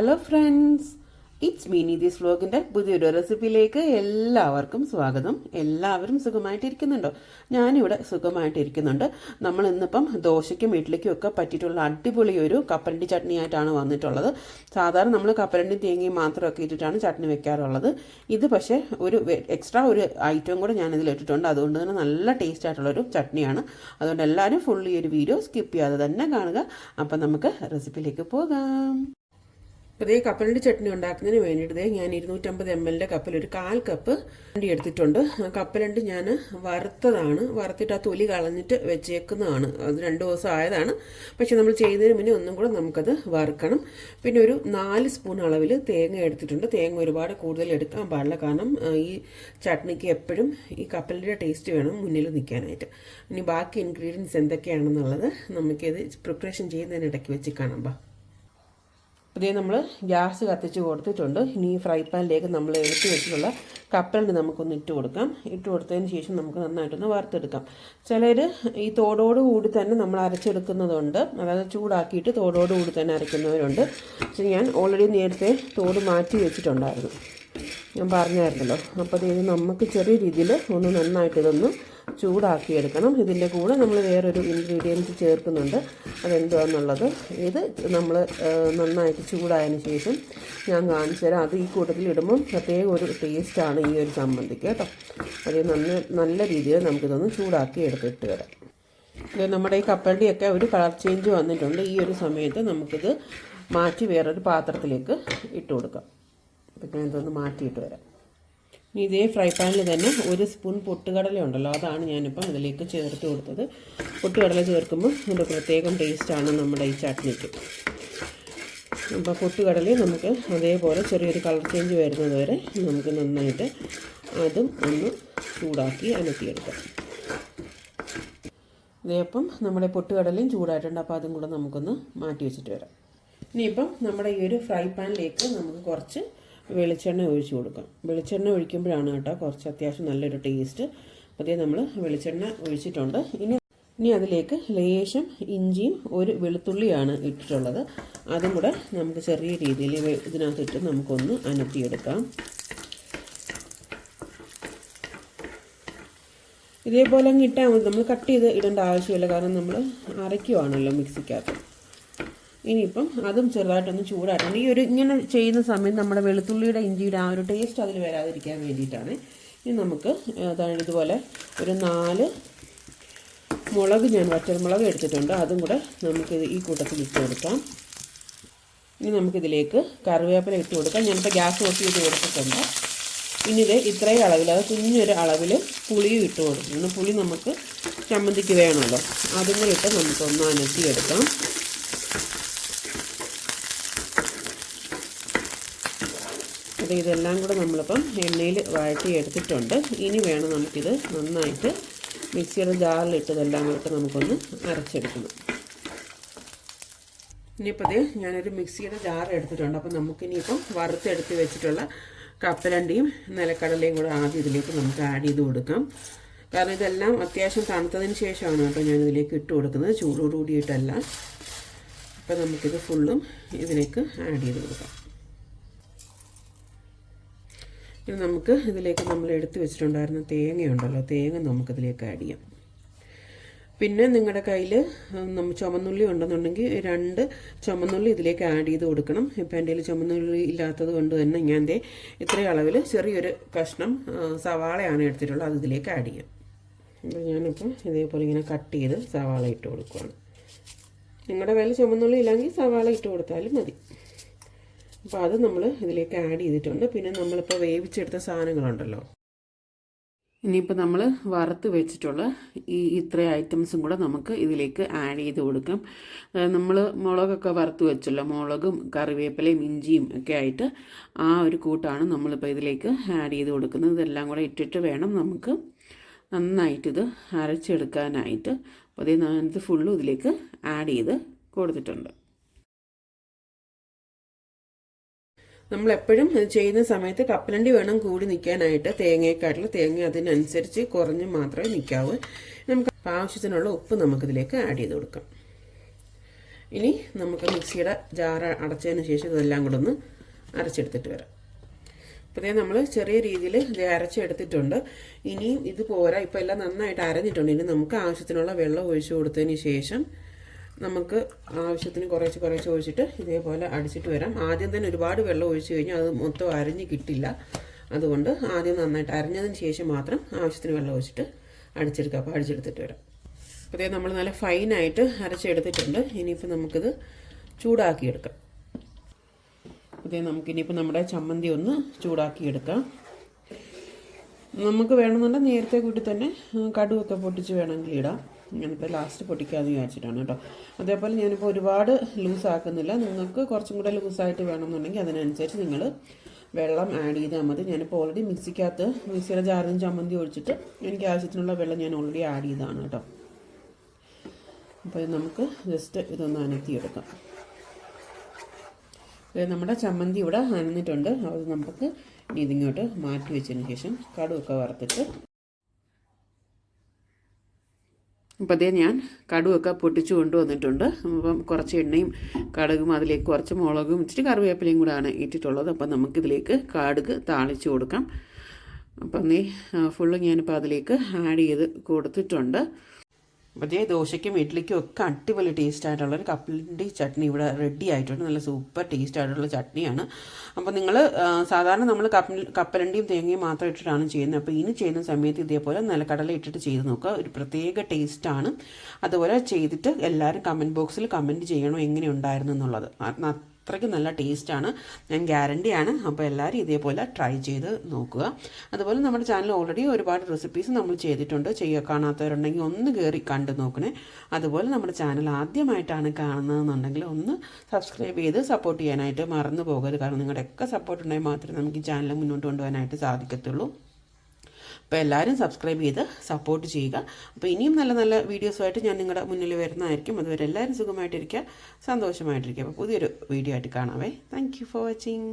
Hello friends it's Meeni this വ്ലോഗിന്റെ പുതിയൊരു റെസിപ്പിയിലേക്ക് എല്ലാവർക്കും സ്വാഗതം. എല്ലാവരും സുഖമായിട്ടിരിക്കുന്നുണ്ടോ? ഞാനിവിടെ സുഖമായിട്ടിരിക്കുന്നുണ്ട്. നമ്മൾ ഇന്നിപ്പം ദോശയ്ക്കും ഇഡ്ഡലിക്കും ഒക്കെ പറ്റിയിട്ടുള്ള അടിപൊളി ഒരു കപ്പലണ്ടി ചട്നി ആയിട്ടാണ് വന്നിട്ടുള്ളത്. സാധാരണ നമ്മൾ കപ്പലണ്ടി തേങ്ങയും മാത്രമൊക്കെ ഇട്ടിട്ടാണ് ചട്നി വെക്കാറുള്ളത്. ഇത് പക്ഷേ ഒരു എക്സ്ട്രാ ഒരു ഐറ്റം കൂടെ ഞാൻ ഇതിൽ ഇട്ടിട്ടുണ്ട്. അതുകൊണ്ട് തന്നെ നല്ല ടേസ്റ്റ് ആയിട്ടുള്ളൊരു ചട്നിയാണ്. അതുകൊണ്ട് എല്ലാവരും ഫുൾ ഈ ഒരു വീഡിയോ സ്കിപ്പ് ചെയ്യാതെ തന്നെ കാണുക. അപ്പം നമുക്ക് റെസിപ്പിയിലേക്ക് പോകാം. അപ്പോൾ ഇതേ കപ്പലിന്റെ ചട്നി ഉണ്ടാക്കുന്നതിന് വേണ്ടിയിട്ട് ഞാൻ ഇരുന്നൂറ്റമ്പത് എം എല്ലിന്റെ കപ്പിൽ ഒരു കാൽ കപ്പ് വണ്ടി എടുത്തിട്ടുണ്ട്. കപ്പലണ്ട് ഞാൻ വറുത്തതാണ്. വറുത്തിട്ട് ആ തൊലി കളഞ്ഞിട്ട് വെച്ചേക്കുന്നതാണ്. അത് രണ്ട് ദിവസം ആയതാണ്. പക്ഷെ നമ്മൾ ചെയ്യുന്നതിന് മുന്നേ ഒന്നും കൂടെ നമുക്കത് വറുക്കണം. പിന്നെ ഒരു നാല് സ്പൂൺ അളവിൽ തേങ്ങ എടുത്തിട്ടുണ്ട്. തേങ്ങ ഒരുപാട് കൂടുതൽ എടുക്കാൻ പാടില്ല. കാരണം ഈ ചട്നിക്ക് എപ്പോഴും ഈ കപ്പലിന്റെ ടേസ്റ്റ് വേണം മുന്നിൽ നിൽക്കാനായിട്ട്. ഇനി ബാക്കി ഇൻഗ്രീഡിയൻസ് എന്തൊക്കെയാണെന്നുള്ളത് നമുക്കിത് പ്രിപ്പറേഷൻ ചെയ്യുന്നതിനിടയ്ക്ക് വെച്ച് കാണാം. ഇതേ നമ്മൾ ഗ്യാസ് കത്തിച്ച് കൊടുത്തിട്ടുണ്ട്. ഇനി ഈ ഫ്രൈ പാനിലേക്ക് നമ്മൾ എടുത്തു വെച്ചിട്ടുള്ള കപ്പലുണ്ട് നമുക്കൊന്ന് ഇട്ട് കൊടുക്കാം. ഇട്ട് കൊടുത്തതിന് ശേഷം നമുക്ക് നന്നായിട്ടൊന്ന് വറുത്തെടുക്കാം. ചിലർ ഈ തോടോട് കൂടി തന്നെ നമ്മൾ അരച്ചെടുക്കുന്നതുണ്ട്. അതായത് ചൂടാക്കിയിട്ട് തോടോട് കൂടി തന്നെ അരയ്ക്കുന്നവരുണ്ട് പക്ഷേ ഞാൻ ഓൾറെഡി നേരത്തെ തോട് മാറ്റി വെച്ചിട്ടുണ്ടായിരുന്നു. ഞാൻ പറഞ്ഞായിരുന്നല്ലോ. അപ്പോൾ ഇത് നമുക്ക് ചെറിയ രീതിയിൽ ഒന്ന് നന്നായിട്ട് ഇതൊന്ന് ചൂടാക്കിയെടുക്കണം. ഇതിന്റെ കൂടെ നമ്മൾ വേറൊരു ഇൻഗ്രീഡിയന്റ് ചേർക്കുന്നുണ്ട്. അതെന്തുവാന്നുള്ളത് ഇത് നമ്മൾ നന്നായിട്ട് ചൂടായതിന് ശേഷം ഞാൻ കാണിച്ചു തരാം. അത് ഈ കൂട്ടത്തിൽ ഇടുമ്പം പ്രത്യേക ഒരു ടേസ്റ്റാണ് ഈ ഒരു ചമ്മന്തിക്ക് കേട്ടോ. അത് നല്ല നല്ല രീതിയിൽ നമുക്കിതൊന്ന് ചൂടാക്കി എടുത്തിട്ട് വരാം. ഇത് നമ്മുടെ ഈ കപ്പലണ്ടിയൊക്കെ ഒരു കളർ ചേഞ്ച് വന്നിട്ടുണ്ട്. ഈ ഒരു സമയത്ത് നമുക്കിത് മാറ്റി വേറൊരു പാത്രത്തിലേക്ക് ഇട്ട് കൊടുക്കാം. അപ്പം ഞാൻ ഇതൊന്ന് മാറ്റിയിട്ട് വരാം. ഇതേ ഫ്രൈ പാനിൽ തന്നെ ഒരു സ്പൂൺ പൊട്ടുകടല ഉണ്ടല്ലോ അതാണ് ഞാനിപ്പം ഇതിലേക്ക് ചേർത്ത് കൊടുത്തത്. പൊട്ടുകടല ചേർക്കുമ്പോൾ ഒരു പ്രത്യേകം ടേസ്റ്റാണ് നമ്മുടെ ഈ ചട്നിക്ക്. അപ്പോൾ പൊട്ടുകടലയും നമുക്ക് അതേപോലെ ചെറിയൊരു കളർ ചേഞ്ച് വരുന്നത് വരെ നമുക്ക് നന്നായിട്ട് അതും ഒന്ന് ചൂടാക്കി അനക്കിയെടുക്കാം ഇതേപ്പം നമ്മുടെ പൊട്ടുകടലയും ചൂടായിട്ടുണ്ട് അപ്പോൾ അതും കൂടെ നമുക്കൊന്ന് മാറ്റി വെച്ചിട്ട് വരാം. ഇനിയിപ്പം നമ്മുടെ ഈ ഒരു ഫ്രൈ പാനിലേക്ക് നമുക്ക് കുറച്ച് വെളിച്ചെണ്ണ ഒഴിച്ച് കൊടുക്കാം. വെളിച്ചെണ്ണ ഒഴിക്കുമ്പോഴാണ് കേട്ടോ കുറച്ച് അത്യാവശ്യം നല്ലൊരു ടേസ്റ്റ്. അതേ നമ്മൾ വെളിച്ചെണ്ണ ഒഴിച്ചിട്ടുണ്ട്. ഇനി ഇനി അതിലേക്ക് ലേശം ഇഞ്ചിയും ഒരു വെളുത്തുള്ളിയാണ് ഇട്ടിട്ടുള്ളത്. അതും കൂടെ നമുക്ക് ചെറിയ രീതിയിൽ ഇതിനകത്തിട്ട് നമുക്കൊന്ന് അനത്തിയെടുക്കാം. ഇതേപോലെ അങ്ങ് ഇട്ടാൽ മതി. നമ്മൾ കട്ട് ചെയ്ത് ഇടേണ്ട ആവശ്യമില്ല. കാരണം നമ്മൾ അരയ്ക്കുവാണല്ലോ മിക്സിക്കകത്ത്. ഇനിയിപ്പം അതും ചെറുതായിട്ടൊന്ന് ചൂടായിട്ടുണ്ട് ഈ ഒരു ഇങ്ങനെ ചെയ്യുന്ന സമയത്ത് നമ്മുടെ വെളുത്തുള്ളിയുടെ ഇഞ്ചിയുടെ ആ ഒരു ടേസ്റ്റ് അതിൽ വരാതിരിക്കാൻ വേണ്ടിയിട്ടാണ്. ഇനി നമുക്ക് അതായത് ഇതുപോലെ ഒരു നാല് മുളക് ഞാൻ വറ്റൽമുളക് എടുത്തിട്ടുണ്ട്. അതും കൂടെ നമുക്ക് ഈ കൂട്ടത്തിൽ ഇട്ട് കൊടുക്കാം. ഇനി നമുക്കിതിലേക്ക് കറിവേപ്പില ഇട്ട് കൊടുക്കാം. ഞാനിപ്പോൾ ഗ്യാസ് ഓഫ് ചെയ്ത് കൊടുത്തിട്ടുണ്ട്. ഇനി ഇത് ഇത്രയും അളവിൽ അത് കുഞ്ഞൊരു അളവിൽ പുളിയും ഇട്ട് കൊടുക്കുന്നു പുളി നമുക്ക് ചമ്മന്തിക്ക് വേണമല്ലോ. അതും കൂടി ഇട്ട് നമുക്കൊന്ന് അനത്തിയെടുക്കാം അപ്പോൾ ഇതെല്ലാം കൂടെ നമ്മളിപ്പം എണ്ണയിൽ വഴറ്റി എടുത്തിട്ടുണ്ട് ഇനി വേണം നമുക്കിത് നന്നായിട്ട് മിക്സിയുടെ ജാറിലിട്ട് ഇതെല്ലാം കൂടെ നമുക്കൊന്ന് അരച്ചെടുക്കണം. ഇനിയിപ്പോൾ ഇത് ഞാനൊരു മിക്സിയുടെ ജാർ എടുത്തിട്ടുണ്ട്. അപ്പോൾ നമുക്കിനിയിപ്പം വറുത്തെടുത്ത് വെച്ചിട്ടുള്ള കപ്പലണ്ടിയും നിലക്കടലയും കൂടെ ആദ്യം ഇതിലേക്ക് നമുക്ക് ആഡ് ചെയ്ത് കൊടുക്കാം. കാരണം ഇതെല്ലാം അത്യാവശ്യം തണുത്തതിന് ശേഷമാണ് കേട്ടോ ഞാൻ ഇതിലേക്ക് ഇട്ട് കൊടുക്കുന്നത്. ചൂടോടുകൂടിയിട്ടല്ല. അപ്പോൾ നമുക്കിത് ഫുള്ളും ഇതിലേക്ക് ആഡ് ചെയ്ത് കൊടുക്കാം. ഇനി നമുക്ക് ഇതിലേക്ക് നമ്മൾ എടുത്തു വെച്ചിട്ടുണ്ടായിരുന്ന തേങ്ങയുണ്ടല്ലോ തേങ്ങ നമുക്കിതിലേക്ക് ആഡ് ചെയ്യാം. പിന്നെ നിങ്ങളുടെ കയ്യിൽ ചുമന്നുള്ളി ഉണ്ടെന്നുണ്ടെങ്കിൽ രണ്ട് ചുമന്നുള്ളി ഇതിലേക്ക് ആഡ് ചെയ്ത് കൊടുക്കണം. ഇപ്പം എന്റെ കയ്യിൽ ചുമന്നുള്ളി ഇല്ലാത്തത് കൊണ്ട് തന്നെ ഞാൻ ദേ ഇത്രയും അളവിൽ ചെറിയൊരു കഷ്ണം സവാളയാണ് എടുത്തിട്ടുള്ളത്. അത് ഇതിലേക്ക് ആഡ് ചെയ്യാം. അപ്പോൾ ഞാനിപ്പോൾ ഇതേപോലെ ഇങ്ങനെ കട്ട് ചെയ്ത് സവാള ഇട്ട് കൊടുക്കുകയാണ് നിങ്ങളുടെ കയ്യിൽ ചുമന്നുള്ളി ഇല്ലെങ്കിൽ സവാള ഇട്ട് കൊടുത്താലും മതി. അപ്പോൾ അത് നമ്മൾ ഇതിലേക്ക് ആഡ് ചെയ്തിട്ടുണ്ട്. പിന്നെ നമ്മളിപ്പോൾ വേവിച്ചെടുത്ത സാധനങ്ങളുണ്ടല്ലോ. ഇനിയിപ്പോൾ നമ്മൾ വറുത്ത് വെച്ചിട്ടുള്ള ഈ ഇത്ര ഐറ്റംസും കൂടെ നമുക്ക് ഇതിലേക്ക് ആഡ് ചെയ്ത് കൊടുക്കാം. നമ്മൾ മുളകൊക്കെ വറുത്ത് വെച്ചല്ലോ. മുളകും കറിവേപ്പിലയും ഇഞ്ചിയും ഒക്കെ ആയിട്ട് ആ ഒരു കൂട്ടാണ് നമ്മളിപ്പോൾ ഇതിലേക്ക് ആഡ് ചെയ്ത് കൊടുക്കുന്നത്. ഇതെല്ലാം കൂടെ ഇട്ടിട്ട് വേണം നമുക്ക് നന്നായിട്ടിത് അരച്ചെടുക്കാനായിട്ട്. അപ്പോൾ അതേ ഞാനിത് ഫുള്ളും ഇതിലേക്ക് ആഡ് ചെയ്ത് കൊടുത്തിട്ടുണ്ട്. നമ്മൾ എപ്പോഴും ഇത് ചെയ്യുന്ന സമയത്ത് കപ്പലണ്ടി വേണം കൂടി നിൽക്കാനായിട്ട്. തേങ്ങയെക്കാട്ടിൽ തേങ്ങ അതിനനുസരിച്ച് കുറഞ്ഞ് മാത്രമേ നിൽക്കാവൂ. നമുക്ക് ആവശ്യത്തിനുള്ള ഉപ്പ് നമുക്കിതിലേക്ക് ആഡ് ചെയ്ത് കൊടുക്കാം. ഇനി നമുക്ക് മിക്സിയുടെ ജാർ അടച്ചതിന് ശേഷം ഇതെല്ലാം കൂടെ ഒന്ന് അരച്ചെടുത്തിട്ട് വരാം. അപ്പോൾ ഇതേ നമ്മൾ ചെറിയ രീതിയിൽ ഇത് അരച്ചെടുത്തിട്ടുണ്ട്. ഇനിയും ഇത് പോരാ. ഇപ്പോൾ എല്ലാം നന്നായിട്ട് അരഞ്ഞിട്ടുണ്ട്. ഇനി നമുക്ക് ആവശ്യത്തിനുള്ള വെള്ളം ഒഴിച്ചു കൊടുത്തതിന് ശേഷം നമുക്ക് ആവശ്യത്തിന് കുറേശ്ശെ കുറേശ്ശെ ഒഴിച്ചിട്ട് ഇതേപോലെ അടിച്ചിട്ട് വരാം. ആദ്യം തന്നെ ഒരുപാട് വെള്ളം ഒഴിച്ച് കഴിഞ്ഞാൽ അത് മൊത്തം അരഞ്ഞ് കിട്ടില്ല. അതുകൊണ്ട് ആദ്യം നന്നായിട്ട് അരഞ്ഞതിന് ശേഷം മാത്രം ആവശ്യത്തിന് വെള്ളം ഒഴിച്ചിട്ട് അടിച്ചെടുക്കുക അപ്പോൾ അടിച്ചെടുത്തിട്ട് വരാം. അപ്പോൾ നമ്മൾ നല്ല ഫൈനായിട്ട് അരച്ചെടുത്തിട്ടുണ്ട്. ഇനിയിപ്പോൾ നമുക്കിത് ചൂടാക്കിയെടുക്കാം. അതേ നമുക്കിനിയിപ്പോൾ നമ്മുടെ ചമ്മന്തി ഒന്ന് ചൂടാക്കിയെടുക്കാം. നമുക്ക് വേണമെന്നുണ്ടെങ്കിൽ നേരത്തെ കൂട്ടി തന്നെ കടുവൊക്കെ പൊട്ടിച്ച് വേണമെങ്കിൽ ഇടാം. ഞാനിപ്പോൾ ലാസ്റ്റ് പൊട്ടിക്കാമെന്ന് വിചാരിച്ചിട്ടാണ് കേട്ടോ. അതേപോലെ ഞാനിപ്പോൾ ഒരുപാട് ലൂസ് ആക്കുന്നില്ല. നിങ്ങൾക്ക് കുറച്ചും കൂടെ ലൂസായിട്ട് വേണമെന്നുണ്ടെങ്കിൽ അതിനനുസരിച്ച് നിങ്ങൾ വെള്ളം ആഡ് ചെയ്താൽ മതി. ഞാനിപ്പോൾ ഓൾറെഡി മിക്സിക്കകത്ത് മിക്സിയുടെ ജാറിൽ ചമ്മന്തി ഒഴിച്ചിട്ട് എനിക്ക് ആവശ്യത്തിനുള്ള വെള്ളം ഞാൻ ഓൾറെഡി ആഡ് ചെയ്തതാണ് കേട്ടോ. അപ്പോൾ നമുക്ക് ജസ്റ്റ് ഇതൊന്ന് അനത്തിയെടുക്കാം. നമ്മുടെ ചമ്മന്തി ഇവിടെ അനന്നിട്ടുണ്ട്. അത് നമുക്ക് ഇതിങ്ങോട്ട് മാറ്റി വെച്ചതിന് ശേഷം കടുവൊക്കെ വറുത്തിട്ട് അപ്പോൾ അതേ ഞാൻ കടുവൊക്കെ പൊട്ടിച്ചു കൊണ്ടുവന്നിട്ടുണ്ട്. അപ്പം കുറച്ച് എണ്ണയും കടുകും അതിലേക്ക് കുറച്ച് മുളകും ഇച്ചിരി കറിവേപ്പിലയും കൂടാണ് ഇട്ടിട്ടുള്ളത്. അപ്പം നമുക്കിതിലേക്ക് കടുക് താളിച്ച് കൊടുക്കാം. അപ്പം നീ ഫുള്ള് ഞാനിപ്പോൾ അതിലേക്ക് ആഡ് ചെയ്ത് കൊടുത്തിട്ടുണ്ട്. അപ്പോൾ ദോശയ്ക്കും ഇഡ്ഡലിക്കും ഒക്കെ അടിപൊളി ടേസ്റ്റ് ആയിട്ടുള്ള ഒരു കപ്പലണ്ടി ചട്നി ഇവിടെ റെഡി ആയിട്ടുണ്ട്. നല്ല സൂപ്പർ ടേസ്റ്റ് ആയിട്ടുള്ള ചട്നിയാണ്. അപ്പോൾ നിങ്ങൾ സാധാരണ നമ്മൾ കപ്പൽ കപ്പലണ്ടിയും തേങ്ങയും മാത്രം ഇട്ടിട്ടാണ് ചെയ്യുന്നത്. അപ്പോൾ ഇനി ചെയ്യുന്ന സമയത്ത് ഇതേപോലെ നിലക്കടല ഇട്ടിട്ട് ചെയ്ത് നോക്കുക. ഒരു പ്രത്യേക ടേസ്റ്റാണ് അതുപോലെ ചെയ്തിട്ട് എല്ലാവരും കമന്റ് ബോക്സിൽ കമന്റ് ചെയ്യണം എങ്ങനെ ഉണ്ടായിരുന്നു എന്നുള്ളത്. അത്രയ്ക്ക് നല്ല ടേസ്റ്റാണ്. ഞാൻ ഗ്യാരണ്ടിയാണ്. അപ്പോൾ എല്ലാവരും ഇതേപോലെ ട്രൈ ചെയ്ത് നോക്കുക. അതുപോലെ നമ്മുടെ ചാനൽ ഓൾറെഡി ഒരുപാട് റെസിപ്പീസ് നമ്മൾ ചെയ്തിട്ടുണ്ട്. ചെയ്യുക കാണാത്തവരുണ്ടെങ്കിൽ ഒന്ന് കയറി കണ്ടു നോക്കണേ. അതുപോലെ നമ്മുടെ ചാനൽ ആദ്യമായിട്ടാണ് കാണുന്നതെന്നുണ്ടെങ്കിൽ ഒന്ന് സബ്സ്ക്രൈബ് ചെയ്ത് സപ്പോർട്ട് ചെയ്യാനായിട്ട് മറന്നു പോകരുത്. കാരണം നിങ്ങളുടെയൊക്കെ സപ്പോർട്ട് ഉണ്ടെങ്കിൽ മാത്രമേ നമുക്ക് ഈ ചാനൽ മുന്നോട്ട് കൊണ്ടുപോകാനായിട്ട് സാധിക്കത്തുള്ളൂ. അപ്പോൾ എല്ലാവരും സബ്സ്ക്രൈബ് ചെയ്ത് സപ്പോർട്ട് ചെയ്യുക. അപ്പോൾ ഇനിയും നല്ല നല്ല വീഡിയോസുമായിട്ട് ഞാൻ നിങ്ങളുടെ മുന്നിൽ വരുന്നതായിരിക്കും. അതുവരെ എല്ലാവരും സുഖമായിട്ടിരിക്കുക സന്തോഷമായിട്ടിരിക്കുക. അപ്പോൾ പുതിയൊരു വീഡിയോ ആയിട്ട് കാണാവേ. Thank for watching